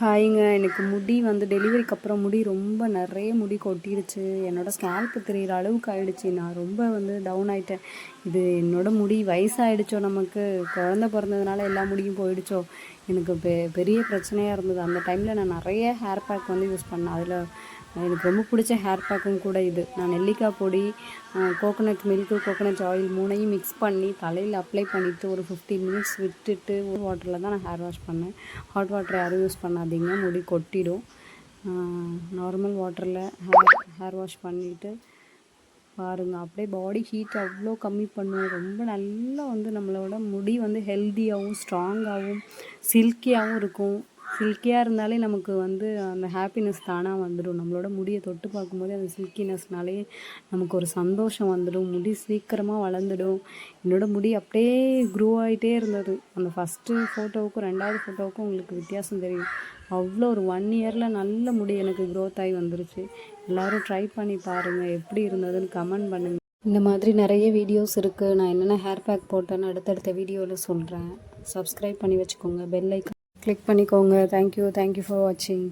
ஹாய்ங்க. எனக்கு முடி வந்து டெலிவரிக்கு அப்புறம் முடி ரொம்ப நிறைய முடி கொட்டிடுச்சு. என்னோடய ஸ்கேல்ப் தெரியிற அளவுக்கு ஆகிடுச்சு நான் ரொம்ப வந்து டவுன் ஆயிட்டேன். இது என்னோடய முடி வயசாகிடுச்சோ நமக்கு? குழந்த பிறந்ததுனால எல்லா முடியும் போயிடுச்சோ? எனக்கு பெ பெரிய பிரச்சனையாக இருந்தது. அந்த டைமில் நான் நிறைய ஹேர் பேக் வந்து யூஸ் பண்ணேன். அதில் எனக்கு ரொம்ப பிடிச்ச ஹேர் பேக்கும் கூட இது. நான் நெல்லிக்காய் பொடி கோகோனட் மில்க்கு கோகோனட் ஆயில் மூணையும் மிக்ஸ் பண்ணி தலையில் அப்ளை பண்ணிவிட்டு ஒரு ஃபிஃப்டீன் மினிட்ஸ் விட்டுட்டு வாட்டரில் தான் நான் ஹேர் வாஷ் பண்ணேன் ஹாட் வாட்டர் யாரும் யூஸ் பண்ணாதீங்க முடி கொட்டிடும். நார்மல் வாட்டரில் ஹேர் ஹேர் வாஷ் பண்ணிவிட்டு பாருங்கள் அப்படியே பாடி ஹீட் அவ்வளோ கம்மி பண்ணும். ரொம்ப நல்லா வந்து நம்மளோட முடி வந்து ஹெல்த்தியாகவும் ஸ்ட்ராங்காகவும் சில்கியாகவும் இருக்கும். சில்கியாக இருந்தாலே நமக்கு வந்து அந்த ஹாப்பினஸ் தானாக வந்துடும் நம்மளோட முடியை தொட்டு பார்க்கும்போதே அந்த சில்கினஸ்னாலே நமக்கு ஒரு சந்தோஷம் வந்துடும். முடி சீக்கிரமாக வளர்ந்துடும். என்னோட முடி அப்படியே க்ரோ ஆகிட்டே இருந்தது. அந்த ஃபஸ்ட்டு ஃபோட்டோவுக்கும் ரெண்டாவது ஃபோட்டோவுக்கும் உங்களுக்கு வித்தியாசம் தெரியும். அவ்வளோ ஒரு ஒன் இயரில் நல்ல முடி எனக்கு க்ரோத் ஆகி வந்துருச்சு. எல்லோரும் ட்ரை பண்ணி பாருங்கள் எப்படி இருந்ததுன்னு கமெண்ட் பண்ணுங்கள் இந்த மாதிரி நிறைய வீடியோஸ் இருக்குது நான் என்னென்ன ஹேர் பேக் போட்டேன்னு அடுத்தடுத்த வீடியோவில் சொல்கிறேன் சப்ஸ்கிரைப் பண்ணி வச்சுக்கோங்க. பெல் ஐக்கன் கிளிக் பண்ணிக்கோங்க. Thank you thank you for வாட்சிங்